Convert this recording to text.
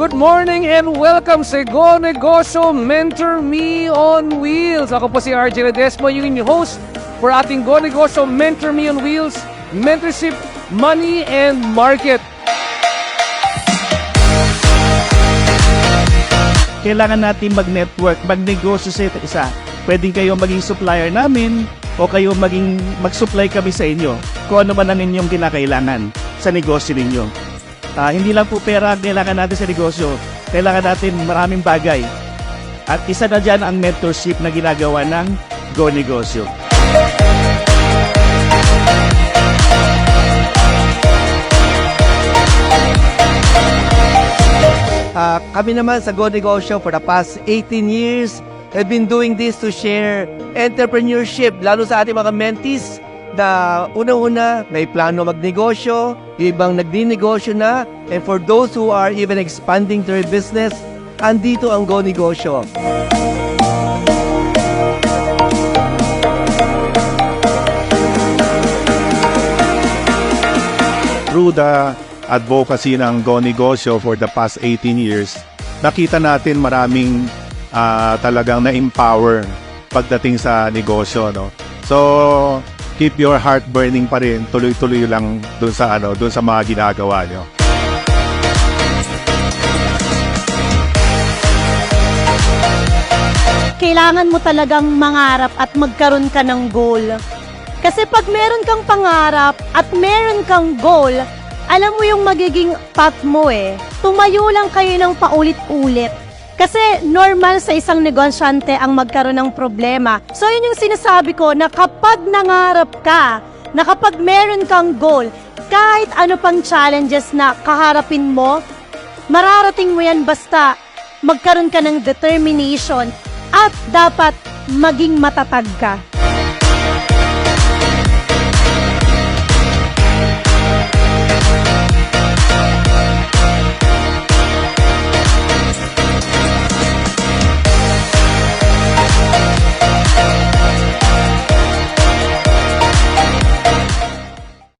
Good morning and welcome sa Go Negosyo Mentor Me on Wheels. Ako po si RJ Ledesma, yung inyong host for ating Go Negosyo Mentor Me on Wheels, Mentorship, Money and Market. kailangan natin mag-network, mag-negosyo sa isa. Pwedeng kayo maging supplier namin o kayo maging mag-supply kami sa inyo kung ano man ang inyong kinakailangan sa negosyo ninyo. Ah, hindi lang po pera ang kailangan natin sa negosyo. Kailangan natin maraming bagay. At isa na dyan ang mentorship na ginagawa ng Go Negosyo. Ah, kami naman sa Go Negosyo for the past 18 years have been doing this to share entrepreneurship lalo sa ating mga mentees na una-una may plano magnegosyo, ibang nagdinegosyo na, and for those who are even expanding their business, andito ang Go Negosyo. through the advocacy ng Go Negosyo for the past 18 years, nakita natin maraming ah, talagang na-empower pagdating sa negosyo. No? So, keep your heart burning pa rin. Tuloy-tuloy lang dun sa, ano, dun sa mga ginagawa nyo. kailangan mo talagang mangarap at magkaroon ka ng goal. Kasi pag meron kang pangarap at meron kang goal, alam mo yung magiging path mo eh. Tumayo lang kayo ng paulit-ulit. Kasi normal sa isang negosyante ang magkaroon ng problema. So yun yung sinasabi ko na kapag nangarap ka, na kapag meron kang goal, kahit ano pang challenges na kaharapin mo, mararating mo yan basta magkaroon ka ng determination at dapat maging matatag ka.